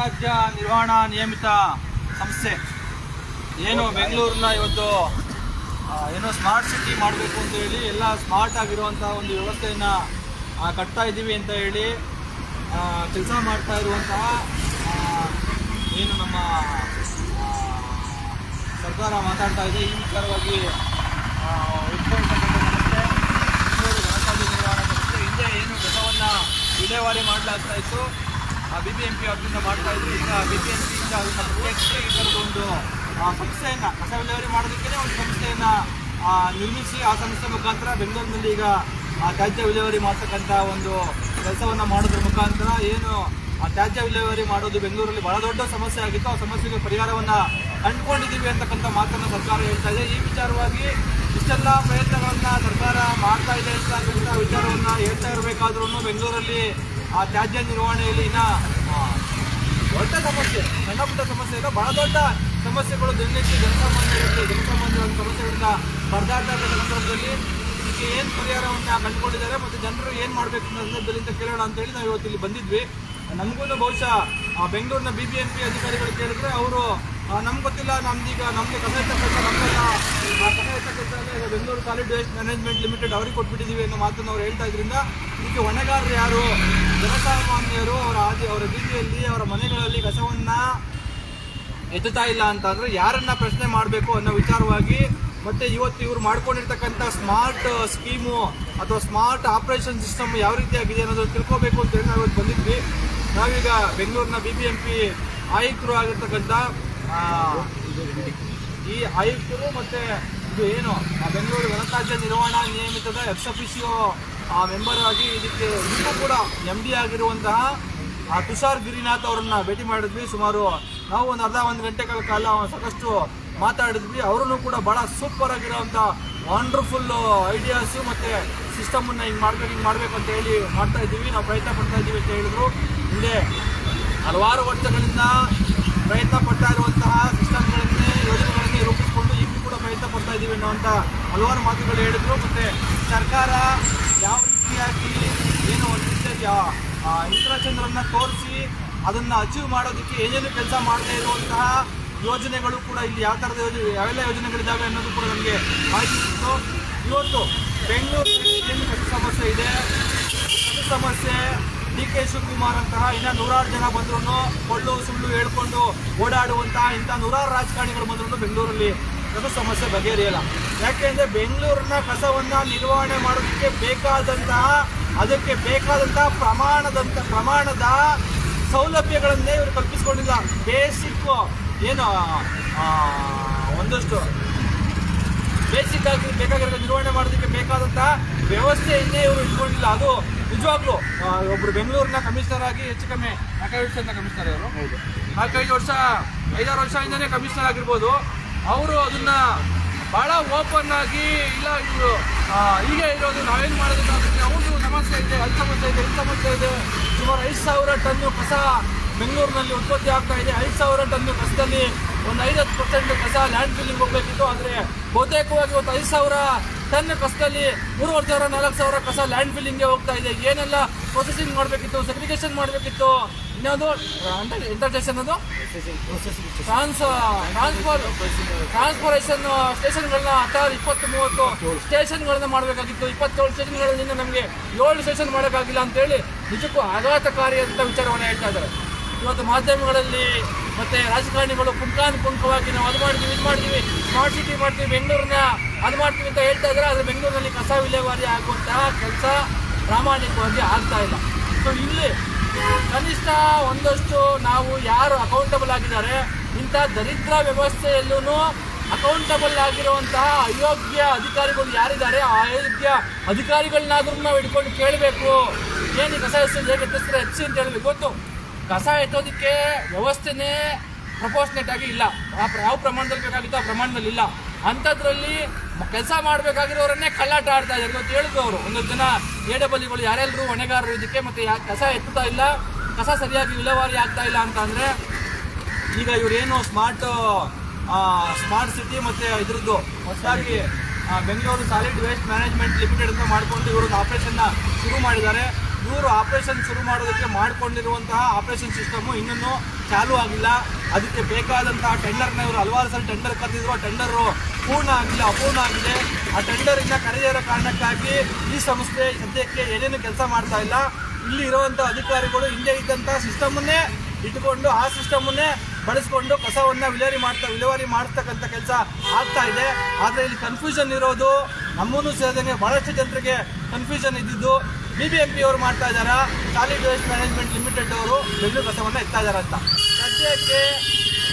ಘನತ್ಯಾಜ್ಯ ನಿರ್ವಹಣಾ ನಿಯಮಿತ ಸಂಸ್ಥೆ. ಏನು ಬೆಂಗಳೂರನ್ನ ಇವತ್ತು ಏನೋ ಸ್ಮಾರ್ಟ್ ಸಿಟಿ ಮಾಡಬೇಕು ಅಂತ ಹೇಳಿ ಎಲ್ಲ ಸ್ಮಾರ್ಟ್ ಆಗಿರುವಂಥ ಒಂದು ವ್ಯವಸ್ಥೆಯನ್ನು ಕಟ್ತಾ ಇದ್ದೀವಿ ಅಂತ ಹೇಳಿ ಕೆಲಸ ಮಾಡ್ತಾ ಇರುವಂತಹ ಏನು ನಮ್ಮ ಸರ್ಕಾರ ಮಾತಾಡ್ತಾ ಇದೆ. ಈ ವಿಚಾರವಾಗಿ ಸಂಸ್ಥೆ ಹಿಂದೆ ಏನು ಕಸವನ್ನು ವಿಲೇವಾರಿ ಮಾಡಲಾಗ್ತಾ ಇತ್ತು. ಬಿ ಬಿ ಎಂ ಪಿ ಅವರಿಂದ ಮಾಡ್ತಾ ಇದ್ರು. ಈಗ ಬಿ ಬಿ ಎಂ ಪಿಯಿಂದ ಅದನ್ನು ಪ್ರತ್ಯೇಕಿಸಿ ಒಂದು ಸಂಸ್ಥೆಯನ್ನ, ಕಸ ವಿಲೇವಾರಿ ಮಾಡೋದಕ್ಕೆ ಒಂದು ಸಂಸ್ಥೆಯನ್ನು ನಿರ್ಮಿಸಿ ಆ ಸಂಸ್ಥೆ ಮುಖಾಂತರ ಬೆಂಗಳೂರಿನಲ್ಲಿ ಈಗ, ಆ, ತ್ಯಾಜ್ಯ ವಿಲೇವಾರಿ ಮಾಡ್ತಕ್ಕಂಥ ಒಂದು ಕೆಲಸವನ್ನು ಮಾಡೋದ್ರ ಮುಖಾಂತರ ಏನು, ಆ, ತ್ಯಾಜ್ಯ ವಿಲೇವಾರಿ ಮಾಡೋದು ಬೆಂಗಳೂರಲ್ಲಿ ಬಹಳ ದೊಡ್ಡ ಸಮಸ್ಯೆ ಆಗಿತ್ತು. ಆ ಸಮಸ್ಯೆಗೆ ಪರಿಹಾರವನ್ನು ಕಂಡುಕೊಂಡಿದ್ದೀವಿ ಅಂತಕ್ಕಂಥ ಮಾತನ್ನು ಸರ್ಕಾರ ಹೇಳ್ತಾ ಇದೆ. ಈ ವಿಚಾರವಾಗಿ ಇಷ್ಟೆಲ್ಲ ಪ್ರಯತ್ನಗಳನ್ನು ಸರ್ಕಾರ ಮಾಡ್ತಾ ಇದೆ ಅಂತಕ್ಕಂಥ ವಿಚಾರವನ್ನು ಹೇಳ್ತಾ ಇರಬೇಕಾದ್ರೂ ಬೆಂಗಳೂರಲ್ಲಿ ಆ ತ್ಯಾಜ್ಯ ನಿರ್ವಹಣೆಯಲ್ಲಿ ಇನ್ನ ದೊಡ್ಡ ಸಮಸ್ಯೆ, ಸಣ್ಣ ಪುಟ್ಟ ಸಮಸ್ಯೆ ಇಲ್ಲ, ಬಹಳ ದೊಡ್ಡ ಸಮಸ್ಯೆಗಳು ದಿನನಿತ್ಯ ಜನಸಾಮಾನ್ಯರಿಗೆ ಜನಸಾಮಾನ್ಯರ ಸಮಸ್ಯೆಗಳಿಂದ ಪರದಾಡ್ತಾ ಇದ್ದ ಸಂದರ್ಭದಲ್ಲಿ ಇದಕ್ಕೆ ಏನು ಪರಿಹಾರವನ್ನು ಕಂಡುಕೊಂಡಿದ್ದಾರೆ ಮತ್ತು ಜನರು ಏನು ಮಾಡಬೇಕು ಅನ್ನೋ ಸಂದರ್ಭದಲ್ಲಿ ಅಂತ ಕೇಳೋಣ ಅಂತ ಹೇಳಿ ನಾವು ಇವತ್ತು ಇಲ್ಲಿ ಬಂದಿದ್ವಿ. ನಮಗೂ ಬಹುಶಃ ಬೆಂಗಳೂರಿನ ಬಿ ಬಿ ಎಂ ಪಿ ಅಧಿಕಾರಿಗಳು ಕೇಳಿದ್ರೆ ಅವರು ನಮ್ಗೆ ಗೊತ್ತಿಲ್ಲ ನಮ್ದೀಗ ನಮಗೆ ಕಸ ಇರ್ತಕ್ಕಂಥ ನಮ್ಮೆಲ್ಲ ಇರ್ತಕ್ಕಂಥ Bengaluru solid waste management limited ಅವ್ರಿಗೆ ಕೊಟ್ಬಿಟ್ಟಿದ್ದೀವಿ ಅನ್ನೋ ಮಾತನ್ನು ಅವ್ರು ಹೇಳ್ತಾ ಇದ್ರಿಂದ, ಇದಕ್ಕೆ ಹೊಣೆಗಾರರು ಯಾರು? ಜನಸಾಮಾನ್ಯರು ಅವರ ಆದಿ, ಅವರ ಬೀದಿಯಲ್ಲಿ, ಅವರ ಮನೆಗಳಲ್ಲಿ ಕಸವನ್ನು ಎತ್ತುತ್ತಾ ಇಲ್ಲ ಅಂತಂದ್ರೆ ಯಾರನ್ನ ಪ್ರಶ್ನೆ ಮಾಡಬೇಕು ಅನ್ನೋ ವಿಚಾರವಾಗಿ ಮತ್ತೆ ಇವತ್ತು ಇವರು ಮಾಡ್ಕೊಂಡಿರ್ತಕ್ಕಂಥ ಸ್ಮಾರ್ಟ್ ಸ್ಕೀಮು ಅಥವಾ ಸ್ಮಾರ್ಟ್ ಆಪರೇಷನ್ ಸಿಸ್ಟಮ್ ಯಾವ ರೀತಿಯಾಗಿದೆ ಅನ್ನೋದು ತಿಳ್ಕೋಬೇಕು ಅಂತ ಹೇಳಿ ನಾವು ಇವತ್ತು ಬಂದಿದ್ವಿ. ನಾವೀಗ ಬೆಂಗಳೂರಿನ ಬಿ ಬಿ ಎಂ ಪಿ ಆಯುಕ್ತರು ಆಗಿರ್ತಕ್ಕಂಥ ಈ ಆಯುಕ್ತರು ಮತ್ತೆ ಇದು ಏನು ಬೆಂಗಳೂರು ಗಣರಾಜ್ಯ ನಿರ್ವಹಣಾ ನಿಯಮಿತದ ಎಕ್ಸ್ ಆ ಮೆಂಬರ್ ಆಗಿ ಇದಕ್ಕೆ ಇನ್ನೂ ಕೂಡ ಎಂ ಡಿ ಆಗಿರುವಂತಹ ತುಷಾರ್ ಗಿರಿನಾಥ್ ಅವರನ್ನ ಭೇಟಿ ಮಾಡಿದ್ವಿ. ಸುಮಾರು ನಾವು ಒಂದು ಅರ್ಧ ಒಂದು ಗಂಟೆಗಳ ಕಾಲ ಸಾಕಷ್ಟು ಮಾತಾಡಿದ್ವಿ. ಅವರನ್ನು ಕೂಡ ಬಹಳ ಸೂಪರ್ ಆಗಿರೋವಂಥ ವಂಡರ್ಫುಲ್ ಐಡಿಯಾಸು ಮತ್ತೆ ಸಿಸ್ಟಮನ್ನು ಹಿಂಗೆ ಮಾಡ್ಬೇಕು ಹಿಂಗೆ ಮಾಡ್ಬೇಕು ಅಂತ ಹೇಳಿ ಮಾಡ್ತಾ ಇದ್ದೀವಿ. ನಾವು ಪ್ರಯತ್ನ ಪಡ್ತಾ ಇದ್ದೀವಿ ಅಂತ ಹೇಳಿದ್ರು. ಹಿಂದೆ ಹಲವಾರು ವರ್ಷಗಳಿಂದ ಪ್ರಯತ್ನ ಪಡ್ತಾ ಇರುವಂತಹ ಸಿಸ್ಟಮ್ಗಳನ್ನೇ ಯೋಜನೆಗಳನ್ನೇ ರೂಪಿಸಿಕೊಂಡು ಇಲ್ಲಿ ಕೂಡ ಪ್ರಯತ್ನ ಪಡ್ತಾ ಇದ್ದೀವಿ ಅನ್ನುವಂಥ ಹಲವಾರು ಮಾತುಗಳು ಹೇಳಿದ್ರು. ಮತ್ತೆ ಸರ್ಕಾರ ಯಾವ ರೀತಿಯಾಗಿ ಏನು ಒಂದು ರೀತಿಯ ಇಂದ್ರಚಂದ್ರನ್ನ ತೋರಿಸಿ ಅದನ್ನ ಅಚೀವ್ ಮಾಡೋದಕ್ಕೆ ಏನೇನು ಕೆಲಸ ಮಾಡದೇ ಇರುವಂತಹ ಯೋಜನೆಗಳು ಕೂಡ ಇಲ್ಲಿ ಯಾವ ಥರದ ಯೋಜನೆ, ಯಾವೆಲ್ಲ ಯೋಜನೆಗಳಿದ್ದಾವೆ ಅನ್ನೋದು ಕೂಡ ನಮಗೆ ಮಾಹಿತಿ ಸಿಕ್ತು. ಇವತ್ತು ಬೆಂಗಳೂರಿನಲ್ಲಿ ಏನು ಸಮಸ್ಯೆ ಇದೆ? ಸಮಸ್ಯೆ ಡಿ ಕೆ ಶಿವಕುಮಾರ್ ಅಂತಹ ಇನ್ನೂ ನೂರಾರು ಜನ ಬಂದ್ರು ಕೊಳ್ಳು ಸುಳ್ಳು ಹೇಳ್ಕೊಂಡು ಓಡಾಡುವಂತಹ ಇಂಥ ನೂರಾರು ರಾಜಕಾರಣಿಗಳು ಬಂದ್ರು ಬೆಂಗಳೂರಲ್ಲಿ ಅದು ಸಮಸ್ಯೆ ಬಗೆಹರಿಯಲ್ಲ. ಅಂದರೆ ಬೆಂಗಳೂರಿನ ಕಸವನ್ನು ನಿರ್ವಹಣೆ ಮಾಡೋದಕ್ಕೆ ಬೇಕಾದಂತಹ, ಅದಕ್ಕೆ ಬೇಕಾದಂತಹ ಪ್ರಮಾಣದಂತ, ಪ್ರಮಾಣದ ಸೌಲಭ್ಯಗಳನ್ನೇ ಇವರು ಕಲ್ಪಿಸ್ಕೊಂಡಿಲ್ಲ. ಬೇಸಿಕ್ ಏನು ಒಂದಷ್ಟು ಬೇಸಿಕ್ ಆಗಿ ಬೇಕಾಗಿರೋ ನಿರ್ವಹಣೆ ಮಾಡೋದಕ್ಕೆ ಬೇಕಾದಂತಹ ವ್ಯವಸ್ಥೆಯನ್ನೇ ಇವರು ಇಟ್ಕೊಂಡಿಲ್ಲ. ಅದು ನಿಜವಾಗ್ಲೂ ಒಬ್ರು ಬೆಂಗಳೂರಿನ ಕಮಿಷನರ್ ಆಗಿ ಹೆಚ್ಚು ಕಮ್ಮಿ ನಾಲ್ಕೈದು ಅಂತ ಕಮಿಷನರ್ ಅವರು ನಾಲ್ಕೈದು ವರ್ಷ ಐದಾರು ವರ್ಷದಿಂದನೇ ಕಮಿಷನರ್ ಆಗಿರ್ಬೋದು. ಅವರು ಅದನ್ನ ಬಹಳ ಓಪನ್ ಆಗಿ ಇಲ್ಲ ಇವರು ಹೀಗೆ ಇರೋದು ನಾವೇನು ಮಾಡೋದಕ್ಕೆ ಅವ್ರದ್ದು ಸಮಸ್ಯೆ ಇದೆ ಅಲ್ಲಿ ಸಮಸ್ಯೆ ಇದೆ ಇಲ್ಲಿ ಸಮಸ್ಯೆ ಇದೆ. ಸುಮಾರು ಐದು ಸಾವಿರ ಟನ್ನು ಕಸ ಬೆಂಗಳೂರಿನಲ್ಲಿ ಉತ್ಪತ್ತಿ ಆಗ್ತಾ ಇದೆ. ಐದು ಸಾವಿರ ಟನ್ನು ಕಸದಲ್ಲಿ ಒಂದು ಐವತ್ತು ಪರ್ಸೆಂಟ್ ಕಸ ಲ್ಯಾಂಡ್ ಫಿಲ್ಲಿಂಗ್ ಹೋಗ್ಬೇಕಿತ್ತು. ಆದರೆ ಬಹುತೇಕವಾಗಿ ಒಂದು ಐದು ಸಾವಿರ ಟನ್ ಕಸದಲ್ಲಿ ಮೂರುವರೆ ಸಾವಿರ ನಾಲ್ಕು ಸಾವಿರ ಕಸ ಲ್ಯಾಂಡ್ ಫಿಲ್ಲಿಂಗ್ಗೆ ಹೋಗ್ತಾ ಇದೆ. ಏನೆಲ್ಲ ಪ್ರೊಸೆಸಿಂಗ್ ಮಾಡಬೇಕಿತ್ತು ಸರ್ಟಿಫಿಕೇಶನ್ ಮಾಡಬೇಕಿತ್ತು? ಇನ್ನೊಂದು ಇಂಟರ್ಟೇಷನ್ ಅದು? ಟ್ರಾನ್ಸ್ ಟ್ರಾನ್ಸ್ಫರ್ ಟ್ರಾನ್ಸ್ಫರೇಷನ್ ಸ್ಟೇಷನ್ಗಳನ್ನ ಹತ್ತಾರು ಇಪ್ಪತ್ತು ಮೂವತ್ತು ಸ್ಟೇಷನ್ಗಳನ್ನ ಮಾಡಬೇಕಾಗಿತ್ತು. ಇಪ್ಪತ್ತೇಳು ಸ್ಟೇಷನ್ಗಳಲ್ಲಿ ನಮಗೆ ಏಳು ಸ್ಟೇಷನ್ ಮಾಡೋಕ್ಕಾಗಿಲ್ಲ ಅಂತೇಳಿ ನಿಜಕ್ಕೂ ಆಘಾತಕಾರಿ ಅಂತ ವಿಚಾರವನ್ನು ಹೇಳ್ತಾ ಇದ್ದಾರೆ. ಇವತ್ತು ಮಾಧ್ಯಮಗಳಲ್ಲಿ ಮತ್ತೆ ರಾಜಕಾರಣಿಗಳು ಕುಂಕಾನುಕುಂಕವಾಗಿ ನಾವು ಅದು ಮಾಡ್ತೀವಿ, ಇದು ಮಾಡ್ತೀವಿ ಸ್ಮಾರ್ಟ್ ಸಿಟಿ ಮಾಡ್ತೀವಿ ಬೆಂಗಳೂರನ್ನ ಅದು ಮಾಡ್ತೀವಿ ಅಂತ ಹೇಳ್ತಾ ಇದ್ದಾರೆ, ಆದರೆ ಬೆಂಗಳೂರಿನಲ್ಲಿ ಕಸ ವಿಲೇವಾರಿ ಆಗುವಂತಹ ಕೆಲಸ ಪ್ರಾಮಾಣಿಕವಾಗಿ ಆಗ್ತಾ ಇಲ್ಲ. ಸೊ ಇಲ್ಲಿ ಕನಿಷ್ಠ ಒಂದಷ್ಟು ನಾವು ಯಾರು ಅಕೌಂಟಬಲ್ ಆಗಿದ್ದಾರೆ, ಇಂಥ ದರಿದ್ರ ವ್ಯವಸ್ಥೆಯಲ್ಲೂ ಅಕೌಂಟಬಲ್ ಆಗಿರುವಂತಹ ಅಯೋಗ್ಯ ಅಧಿಕಾರಿಗಳು ಯಾರಿದ್ದಾರೆ, ಆ ಅಯೋಗ್ಯ ಅಧಿಕಾರಿಗಳನ್ನಾದ್ರೂ ನಾವು ಹಿಡ್ಕೊಂಡು ಕೇಳಬೇಕು. ಏನು ಕಸ ಎತ್ತು ಹೇಗೆ ಎತ್ತಿಸ್ತಾರೆ ಹೆಚ್ಚಿ ಅಂತ ಹೇಳಬೇಕು. ಗೊತ್ತು? ಕಸ ಎತ್ತೋದಕ್ಕೆ ವ್ಯವಸ್ಥೆನೇ ಪ್ರಪೋರ್ಷನೇಟ್ ಆಗಿ ಇಲ್ಲ. ಯಾವ ಪ್ರಮಾಣದಲ್ಲಿ ಬೇಕಾಗಿತ್ತು ಆ ಪ್ರಮಾಣದಲ್ಲಿ ಇಲ್ಲ. ಅಂಥದ್ರಲ್ಲಿ ಕೆಲಸ ಮಾಡಬೇಕಾಗಿರೋರನ್ನೇ ಕಳ್ಳಾಟ ಆಡ್ತಾ ಇದ್ದಾರೆ. ಇವತ್ತು ಹೇಳಿದ್ರು ಅವರು. ಒಂದೊಂದು ಜನ ಎಡಬಲಿಗಳು ಯಾರೆಲ್ಲರೂ ಹೊಣೆಗಾರರು ಇದಕ್ಕೆ ಮತ್ತೆ ಕಸ ಎತ್ತುತ್ತಾ ಇಲ್ಲ. ಕಸ ಸರಿಯಾಗಿ ವಿಲೇವಾರಿ ಆಗ್ತಾ ಇಲ್ಲ ಅಂತ ಅಂದರೆ ಈಗ ಇವರೇನು ಸ್ಮಾರ್ಟ್ ಸ್ಮಾರ್ಟ್ ಸಿಟಿ ಮತ್ತೆ ಇದ್ರದ್ದು ಹೊಸದಾಗಿ Bengaluru solid waste management limited ಅಂತ ಮಾಡಿಕೊಂಡು ಇವರು ಆಪರೇಷನ್ನ ಶುರು ಮಾಡಿದ್ದಾರೆ. ಇವರು ಆಪರೇಷನ್ ಶುರು ಮಾಡೋದಕ್ಕೆ ಮಾಡಿಕೊಂಡಿರುವಂತಹ ಆಪರೇಷನ್ ಸಿಸ್ಟಮು ಇನ್ನೂ ಚಾಲೂ ಆಗಿಲ್ಲ. ಅದಕ್ಕೆ ಬೇಕಾದಂತಹ ಟೆಂಡರ್ನ ಇವರು ಹಲವಾರು ಸಲ ಟೆಂಡರ್ ಕರೆದಿದ್ರು ಆ ಟೆಂಡರು ಪೂರ್ಣ ಆಗಿಲ್ಲ, ಅಪೂರ್ಣ ಆಗಿದೆ. ಆ ಟೆಂಡರಿಂದ ಕರೆದೇ ಕಾರಣಕ್ಕಾಗಿ ಈ ಸಂಸ್ಥೆ ಸದ್ಯಕ್ಕೆ ಏನೇನು ಕೆಲಸ ಮಾಡ್ತಾ ಇಲ್ಲ. ಇಲ್ಲಿ ಇರುವಂಥ ಅಧಿಕಾರಿಗಳು ಹಿಂದೆ ಇದ್ದಂಥ ಸಿಸ್ಟಮನ್ನೇ ಇಟ್ಕೊಂಡು, ಆ ಸಿಸ್ಟಮನ್ನೇ ಬಳಸ್ಕೊಂಡು ಕಸವನ್ನು ವಿಲೇವಾರಿ ಮಾಡ್ತಾ, ವಿಲೇವಾರಿ ಮಾಡ್ತಕ್ಕಂಥ ಕೆಲಸ ಆಗ್ತಾ ಇದೆ. ಆದರೆ ಇಲ್ಲಿ ಕನ್ಫ್ಯೂಷನ್ ಇರೋದು ನಮ್ಮನ್ನು ಸೇರಿದಂಗೆ ಭಾಳಷ್ಟು ಜನರಿಗೆ ಕನ್ಫ್ಯೂಷನ್ ಇದ್ದಿದ್ದು. ಬಿ ಬಿ ಎಂ ಪಿ ಅವರು ಮಾಡ್ತಾ ಇದ್ದಾರೆ. ಸಾಲಿಡ್ ವೇಸ್ಟ್ ಮ್ಯಾನೇಜ್ಮೆಂಟ್ ಲಿಮಿಟೆಡ್ ಅವರು ಬೆಂಗಳೂರು ಕಸವನ್ನು ಎತ್ತಾ ಇದ್ದಾರೆ ಅಂತ. ಸದ್ಯಕ್ಕೆ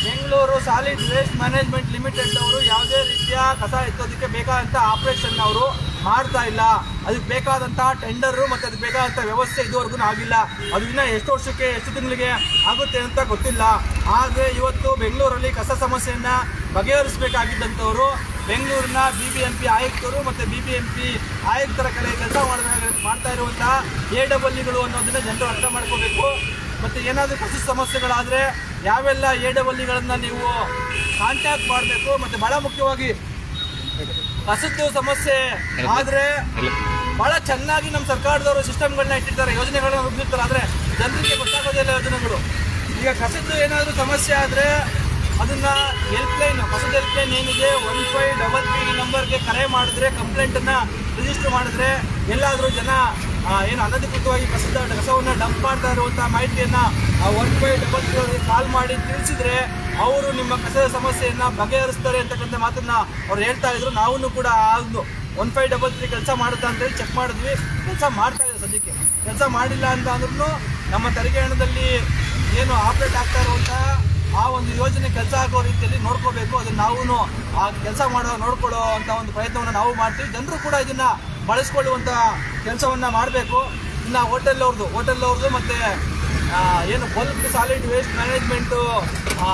Bengaluru solid waste management limited ಅವರು ಯಾವುದೇ ರೀತಿಯ ಕಸ ಎತ್ತೋದಕ್ಕೆ ಬೇಕಾದಂಥ ಆಪರೇಷನ್ ಅವರು ಮಾಡ್ತಾ ಇಲ್ಲ. ಅದಕ್ಕೆ ಬೇಕಾದಂತಹ ಟೆಂಡರು ಮತ್ತು ಅದಕ್ಕೆ ಬೇಕಾದಂಥ ವ್ಯವಸ್ಥೆ ಇದುವರೆಗೂ ಆಗಿಲ್ಲ. ಅದು ಇನ್ನೂ ಎಷ್ಟು ವರ್ಷಕ್ಕೆ, ಎಷ್ಟು ತಿಂಗಳಿಗೆ ಆಗುತ್ತೆ ಅಂತ ಗೊತ್ತಿಲ್ಲ. ಆದರೆ ಇವತ್ತು ಬೆಂಗಳೂರಲ್ಲಿ ಕಸ ಸಮಸ್ಯೆಯನ್ನು ಬಗೆಹರಿಸಬೇಕಾಗಿದ್ದಂಥವರು, ಬೆಂಗಳೂರಿನ ಬಿ ಬಿ ಎಂ ಪಿ ಆಯುಕ್ತರು ಮತ್ತು ಬಿ ಬಿ ಎಂ ಪಿ ಆಯುಕ್ತರ ಕಡೆ ಕೆಲಸ ಮಾಡ್ತಾ ಇರುವಂತಹ ಎ ಡಬಲ್ಇಗಳು ಅನ್ನೋದನ್ನ ಜನರು ಅರ್ಥ ಮಾಡ್ಕೋಬೇಕು. ಮತ್ತು ಏನಾದರೂ ಕಸ ಸಮಸ್ಯೆಗಳಾದರೆ ಯಾವೆಲ್ಲ ಎ ಡಬಲ್ಇಗಳನ್ನು ನೀವು ಕಾಂಟ್ಯಾಕ್ಟ್ ಮಾಡಬೇಕು. ಮತ್ತು ಭಾಳ ಮುಖ್ಯವಾಗಿ ಕಸದ್ದು ಸಮಸ್ಯೆ. ಆದ್ರೆ ಬಹಳ ಚೆನ್ನಾಗಿ ನಮ್ಮ ಸರ್ಕಾರದವರು ಸಿಸ್ಟಮ್ಗಳನ್ನ ಇಟ್ಟಿರ್ತಾರೆ ಯೋಜನೆಗಳನ್ನ ರೂಪಿಸಿರ್ತಾರೆ ಆದರೆ ಜನರಿಗೆ ಗೊತ್ತಾಗೋದಿಲ್ಲ ಯೋಜನೆಗಳು. ಈಗ ಕಸದ್ದು ಏನಾದರೂ ಸಮಸ್ಯೆ ಆದರೆ ಅದನ್ನ ಹೆಲ್ಪ್ಲೈನ್ ಕಸದ ಹೆಲ್ಪ್ಲೈನ್ ಏನಿದೆ ಒನ್ ಫೈವ್ ಡಬಲ್ ತ್ರೀ ನಂಬರ್ಗೆ ಕರೆ ಮಾಡಿದ್ರೆ ಕಂಪ್ಲೇಂಟನ್ನು ರಿಜಿಸ್ಟರ್ ಮಾಡಿದ್ರೆ ಎಲ್ಲಾದರೂ ಜನ ಏನು ಅನಧಿಕೃತವಾಗಿ ಕಸದ ಕಸವನ್ನು ಡಂಪ್ ಮಾಡ್ತಾ ಇರುವಂಥ ಮಾಹಿತಿಯನ್ನು ಒನ್ ಫೈವ್ ಡಬಲ್ ಕಾಲ್ ಮಾಡಿ ತಿಳಿಸಿದ್ರೆ ಅವರು ನಿಮ್ಮ ಕಸದ ಸಮಸ್ಯೆಯನ್ನು ಬಗೆಹರಿಸ್ತಾರೆ ಅಂತಕ್ಕಂಥ ಮಾತನ್ನ ಅವ್ರು ಹೇಳ್ತಾ ಇದ್ರು. ನಾವು ಕೂಡ ಆ ಒಂದು ಒನ್ ಫೈವ್ ಡಬಲ್ ತ್ರೀ ಕೆಲಸ ಮಾಡುತ್ತಾ ಅಂತೇಳಿ ಚೆಕ್ ಮಾಡಿದ್ವಿ. ಕೆಲಸ ಮಾಡ್ತಾ ಇದೆ ಸದ್ಯಕ್ಕೆ. ಕೆಲಸ ಮಾಡಿಲ್ಲ ಅಂತ ಅಂದ್ರೂ ನಮ್ಮ ತೆರಿಗೆ ಹಣದಲ್ಲಿ ಏನು ಆಪರೇಟ್ ಆಗ್ತಾ ಇರುವಂತಹ ಆ ಒಂದು ಯೋಜನೆ ಕೆಲಸ ಆಗೋ ರೀತಿಯಲ್ಲಿ ನೋಡ್ಕೋಬೇಕು. ಅದನ್ನ ನಾವು ಆ ಕೆಲಸ ಮಾಡೋ ನೋಡ್ಕೊಳ್ಳೋ ಅಂತ ಒಂದು ಪ್ರಯತ್ನವನ್ನು ನಾವು ಮಾಡ್ತೀವಿ. ಜನರು ಕೂಡ ಇದನ್ನ ಬಳಸ್ಕೊಳ್ಳುವಂಥ ಕೆಲಸವನ್ನ ಮಾಡಬೇಕು. ಇನ್ನು ಹೋಟೆಲ್ ಅವ್ರದ್ದು ಹೋಟೆಲ್ ಅವ್ರದ್ದು ಮತ್ತೆ ಏನು ಬಲ್ಕ್ ಸಾಲಿಡ್ ವೇಸ್ಟ್ ಮ್ಯಾನೇಜ್ಮೆಂಟು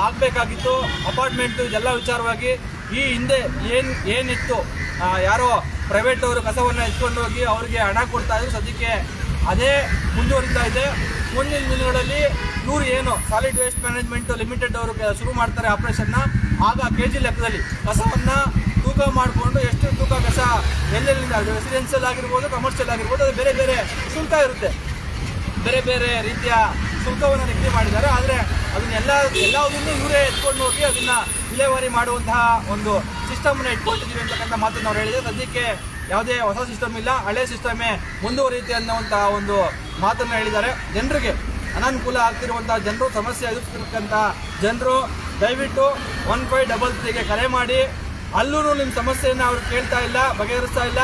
ಆಗಬೇಕಾಗಿತ್ತು. ಅಪಾರ್ಟ್ಮೆಂಟು ಇದೆಲ್ಲ ವಿಚಾರವಾಗಿ ಈ ಹಿಂದೆ ಏನು, ಏನಿತ್ತು ಯಾರೋ ಪ್ರೈವೇಟ್ ಅವರು ಕಸವನ್ನು ಎತ್ಕೊಂಡು ಹೋಗಿ ಅವರಿಗೆ ಹಣ ಕೊಡ್ತಾ ಇದ್ರು. ಸದ್ಯಕ್ಕೆ ಅದೇ ಮುಂದುವರಿತಾ ಇದೆ. ಮುಂದಿನ ದಿನಗಳಲ್ಲಿ ಇವರು ಏನು ಸಾಲಿಡ್ ವೇಸ್ಟ್ ಮ್ಯಾನೇಜ್ಮೆಂಟ್ ಲಿಮಿಟೆಡ್ ಅವರು ಶುರು ಮಾಡ್ತಾರೆ ಆಪರೇಷನ್ನ ಆಗ ಕೆ ಜಿ ಲೆಕ್ಕದಲ್ಲಿ ಕಸವನ್ನು ತೂಕ ಮಾಡಿಕೊಂಡು ಎಷ್ಟು ತೂಕ ಕಸ ಎಲ್ಲೆಲ್ಲಿಂದ ರೆಸಿಡೆನ್ಷಿಯಲ್ ಆಗಿರ್ಬೋದು ಕಮರ್ಷಿಯಲ್ ಆಗಿರ್ಬೋದು, ಅದು ಬೇರೆ ಬೇರೆ ಶುಲ್ಕ ಇರುತ್ತೆ. ಬೇರೆ ಬೇರೆ ರೀತಿಯ ಶುಲ್ಕವನ್ನು ನಿಗದಿ ಮಾಡಿದ್ದಾರೆ. ಆದರೆ ಅದನ್ನೆಲ್ಲ ಎಲ್ಲದನ್ನೂ ಇವರೇ ಎತ್ಕೊಂಡು ಹೋಗಿ ಅದನ್ನ ವಿಲೇವಾರಿ ಮಾಡುವಂತಹ ಒಂದು ಸಿಸ್ಟಮ್ನ ಇಟ್ಕೊಂಡಿದ್ದೀವಿ ಅಂತಕ್ಕಂಥ ಮಾತನ್ನು ಅವ್ರು ಹೇಳಿದರೆ ಸದ್ಯಕ್ಕೆ ಯಾವುದೇ ಹೊಸ ಸಿಸ್ಟಮ್ ಇಲ್ಲ. ಹಳೆ ಸಿಸ್ಟಮೇ ಮುಂದುವರಿಯುತ್ತೆ ಅನ್ನುವಂತಹ ಒಂದು ಮಾತನ್ನು ಹೇಳಿದ್ದಾರೆ. ಜನರಿಗೆ ಅನಾನುಕೂಲ ಆಗ್ತಿರುವಂತಹ ಜನರು, ಸಮಸ್ಯೆ ಎದುರಿಸ್ತಿರ್ತಕ್ಕಂಥ ಜನರು, ದಯವಿಟ್ಟು ಒನ್ ಫೈವ್ ಡಬಲ್ ತ್ರೀಗೆ ಕರೆ ಮಾಡಿ. ಅಲ್ಲೂ ನಿಮ್ಮ ಸಮಸ್ಯೆಯನ್ನು ಅವರು ಕೇಳ್ತಾ ಇಲ್ಲ, ಬಗೆಹರಿಸ್ತಾ ಇಲ್ಲ.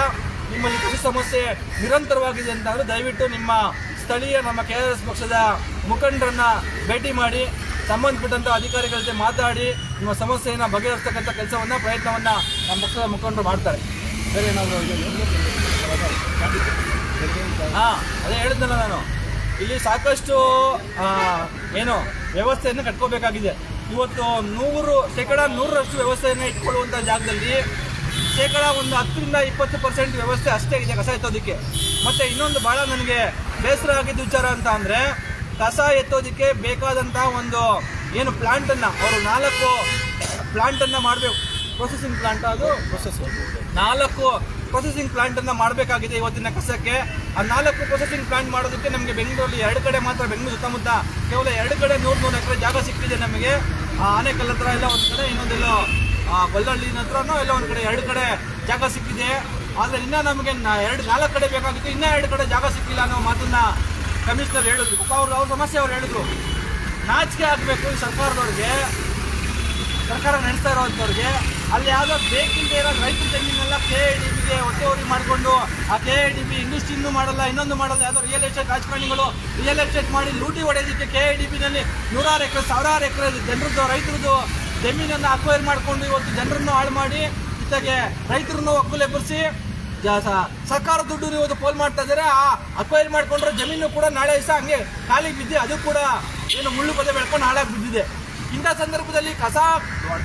ನಿಮ್ಮಲ್ಲಿ ಕೃಷಿ ಸಮಸ್ಯೆ ನಿರಂತರವಾಗಿದೆ ಅಂತಂದ್ರೆ ದಯವಿಟ್ಟು ನಿಮ್ಮ ಸ್ಥಳೀಯ ನಮ್ಮ ಕೆ ಆರ್ ಎಸ್ ಪಕ್ಷದ ಮುಖಂಡರನ್ನ ಭೇಟಿ ಮಾಡಿ, ಸಂಬಂಧಪಟ್ಟಂತ ಅಧಿಕಾರಿಗಳ ಜೊತೆ ಮಾತಾಡಿ, ನಿಮ್ಮ ಸಮಸ್ಯೆಯನ್ನು ಬಗೆಹರಿಸ್ತಕ್ಕಂಥ ಕೆಲಸವನ್ನ, ಪ್ರಯತ್ನವನ್ನ ನಮ್ಮ ಪಕ್ಷದ ಮುಖಂಡರು ಮಾಡ್ತಾರೆ. ಬೇರೆ ಏನಾದರೂ ಹಾ, ಅದೇ ಹೇಳಿದ್ನಲ್ಲ ನಾನು. ಇಲ್ಲಿ ಸಾಕಷ್ಟು ಏನು ವ್ಯವಸ್ಥೆಯನ್ನು ಕಟ್ಕೋಬೇಕಾಗಿದೆ. ಇವತ್ತು ನೂರು, ಶೇಕಡ ನೂರರಷ್ಟು ವ್ಯವಸ್ಥೆಯನ್ನು ಇಟ್ಕೊಳ್ಳುವಂಥ ಜಾಗದಲ್ಲಿ ಶೇಕಡ ಒಂದು ಹತ್ತರಿಂದ ಇಪ್ಪತ್ತು ಪರ್ಸೆಂಟ್ ವ್ಯವಸ್ಥೆ ಅಷ್ಟೇ ಇದೆ ಕಸ ಎತ್ತೋದಕ್ಕೆ. ಮತ್ತು ಇನ್ನೊಂದು ಭಾಳ ನನಗೆ ಬೇಸರ ಆಗಿದ್ದ ವಿಚಾರ ಅಂತ ಅಂದರೆ ಕಸ ಎತ್ತೋದಕ್ಕೆ ಬೇಕಾದಂಥ ಒಂದು ಏನು ಪ್ಲಾಂಟ್ ಅನ್ನ, ಅವರು ನಾಲ್ಕು ಪ್ಲಾಂಟ್ ಅನ್ನ ಮಾಡಬೇಕು. ಪ್ರೊಸೆಸಿಂಗ್ ಪ್ಲಾಂಟ್ ಅದು ಪ್ರೊಸೆಸ್ ನಾಲ್ಕು ಪ್ರೊಸೆಸಿಂಗ್ ಪ್ಲಾಂಟ್ ಅನ್ನ ಮಾಡಬೇಕಾಗಿದೆ ಇವತ್ತಿನ ಕಸಕ್ಕೆ. ಆ ನಾಲ್ಕು ಪ್ರೊಸೆಸಿಂಗ್ ಪ್ಲಾಂಟ್ ಮಾಡೋದಕ್ಕೆ ನಮಗೆ ಬೆಂಗಳೂರಲ್ಲಿ ಎರಡು ಕಡೆ ಮಾತ್ರ, ಬೆಂಗಳೂರು ಸುತ್ತಮುತ್ತ ಕೇವಲ ಎರಡು ಕಡೆ ನೂರು ನೂರು ಎಕರೆ ಜಾಗ ಸಿಕ್ಕಿದೆ ನಮಗೆ. ಆ ಆನೆಕಲ್ ಹತ್ರ ಎಲ್ಲ ಒಂದು ಕಡೆ ಇನ್ನೊಂದೆಲ್ಲೋ ಗೊಲ್ಲಹಳ್ಳಿನ ಹತ್ರನೋ ಎಲ್ಲ ಒಂದು ಕಡೆ, ಎರಡು ಕಡೆ ಜಾಗ ಸಿಕ್ಕಿದೆ. ಆದರೆ ಇನ್ನೂ ನಮಗೆ ಎರಡು, ನಾಲ್ಕು ಕಡೆ ಬೇಕಾಗಿತ್ತು. ಇನ್ನೂ ಎರಡು ಕಡೆ ಜಾಗ ಸಿಕ್ಕಿಲ್ಲ ಅನ್ನೋ ಮಾತನ್ನ ಕಮಿಷನರ್ ಹೇಳಿದ್ರು. ಅವ್ರು, ಅವ್ರ ಸಮಸ್ಯೆ ಅವ್ರು ಹೇಳಿದ್ರು. ನಾಚಿಕೆ ಆಗಬೇಕು ಸರ್ಕಾರದವ್ರಿಗೆ. ಸರ್ಕಾರ ನಡೆಸ್ತಾ ಇರೋಂಥವ್ರಿಗೆ ಅಲ್ಲಿ ಯಾವುದೋ ಬೇಕಿಲ್ಲದೆ ಇರೋ ರೈತರ ಜಮೀನೆಲ್ಲ ಕೆ ಎ ಡಿ ಬಿಗೆ ಒತ್ತುವರಿ ಮಾಡಿಕೊಂಡು, ಆ ಕೆ ಎ ಡಿ ಬಿ ಇನ್ನೂ ಮಾಡಲ್ಲ, ಇನ್ನೊಂದು ಮಾಡಲ್ಲ, ಯಾವುದೋ ರಿಯಲ್ ಎಸ್ಟೇಟ್ ರಾಜಕಾರಣಿಗಳು ರಿಯಲ್ ಎಸ್ಟೇಟ್ ಮಾಡಿ ಲೂಟಿ ಹೊಡೆಯೋದಕ್ಕೆ ಕೆ ಎ ಡಿ ಬಿನಲ್ಲಿ ನೂರಾರು ಎಕರೆ, ಸಾವಿರಾರು ಎಕರೆ ಜನರದ್ದು, ರೈತರದ್ದು ಜಮೀನನ್ನು ಅಕ್ವೈರ್ ಮಾಡಿಕೊಂಡು ಇವತ್ತು ಜನರನ್ನು ಹಾಳು ಮಾಡಿ ಜೊತೆಗೆ ರೈತರನ್ನು ಒಕ್ಕಲೆಬ್ಬರಿಸಿ ಸರ್ಕಾರ ದುಡ್ಡು ಇವತ್ತು ಪೋಲ್ ಮಾಡ್ತಾ ಇದ್ದಾರೆ. ಆ ಅಕ್ವೈರ್ ಮಾಡಿಕೊಂಡ್ರೆ ಜಮೀನು ಕೂಡ ನಾಳೆ ದಿವಸ ಹಂಗೆ ಖಾಲಿ ಬಿದ್ದೆ ಅದು ಕೂಡ ಏನು ಮುಳ್ಳು ಪೊದೆ ಬೆಳ್ಕೊಂಡು ಹಾಳಾಗಿ ಬಿದ್ದಿದೆ. ಇಂಥ ಸಂದರ್ಭದಲ್ಲಿ ಕಸ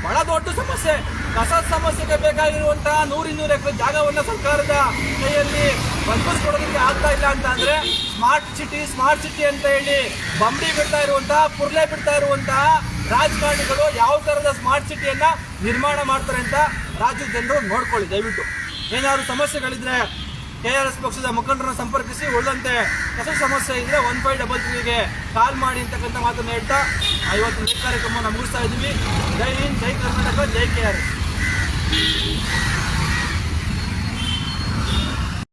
ಬಹಳ ದೊಡ್ಡ ಸಮಸ್ಯೆ. ಕಸ ಸಮಸ್ಯೆಗೆ ಬೇಕಾಗಿರುವಂತಹ ನೂರಿನ್ನೂರು ಎಕರೆ ಜಾಗವನ್ನು ಸರ್ಕಾರದ ಕೈಯಲ್ಲಿ ಒದಗಿಸ್ಕೊಡೋದಕ್ಕೆ ಆಗ್ತಾ ಇಲ್ಲ ಅಂತ ಅಂದ್ರೆ ಸ್ಮಾರ್ಟ್ ಸಿಟಿ ಸ್ಮಾರ್ಟ್ ಸಿಟಿ ಅಂತ ಹೇಳಿ ಬಂಬಿ ಬಿಡ್ತಾ ಇರುವಂತಹ ಪುರ್ಲೆ ಬಿಡ್ತಾ ಇರುವಂತಹ ರಾಜಕಾರಣಿಗಳು ಯಾವ ತರದ ಸ್ಮಾರ್ಟ್ ಸಿಟಿಯನ್ನ ನಿರ್ಮಾಣ ಮಾಡ್ತಾರೆ ಅಂತ ರಾಜ್ಯದ ಜನರು ನೋಡ್ಕೊಳ್ಳಿ. ದಯವಿಟ್ಟು ಏನಾದ್ರು ಸಮಸ್ಯೆಗಳಿದ್ರೆ ಕೆ ಆರ್ ಎಸ್ ಪಕ್ಷದ ಮುಖಂಡರನ್ನು ಸಂಪರ್ಕಿಸಿ ಉಳಿದಂತೆ ಕಸ ಸಮಸ್ಯೆ ಇದ್ರೆ ಒನ್ ಫೈವ್ ಡಬಲ್ ತ್ರೀಗೆ ಕಾಲ್ ಮಾಡಿ ಅಂತಕ್ಕಂಥ ಮಾತನ್ನು ಹೇಳ್ತಾ ಐವತ್ತು ಲೈವ್ ಕಾರ್ಯಕ್ರಮವನ್ನು ಮುಗಿಸ್ತಾ ಇದ್ದೀವಿ. Jai Hind, Jai Karnataka, Jai K R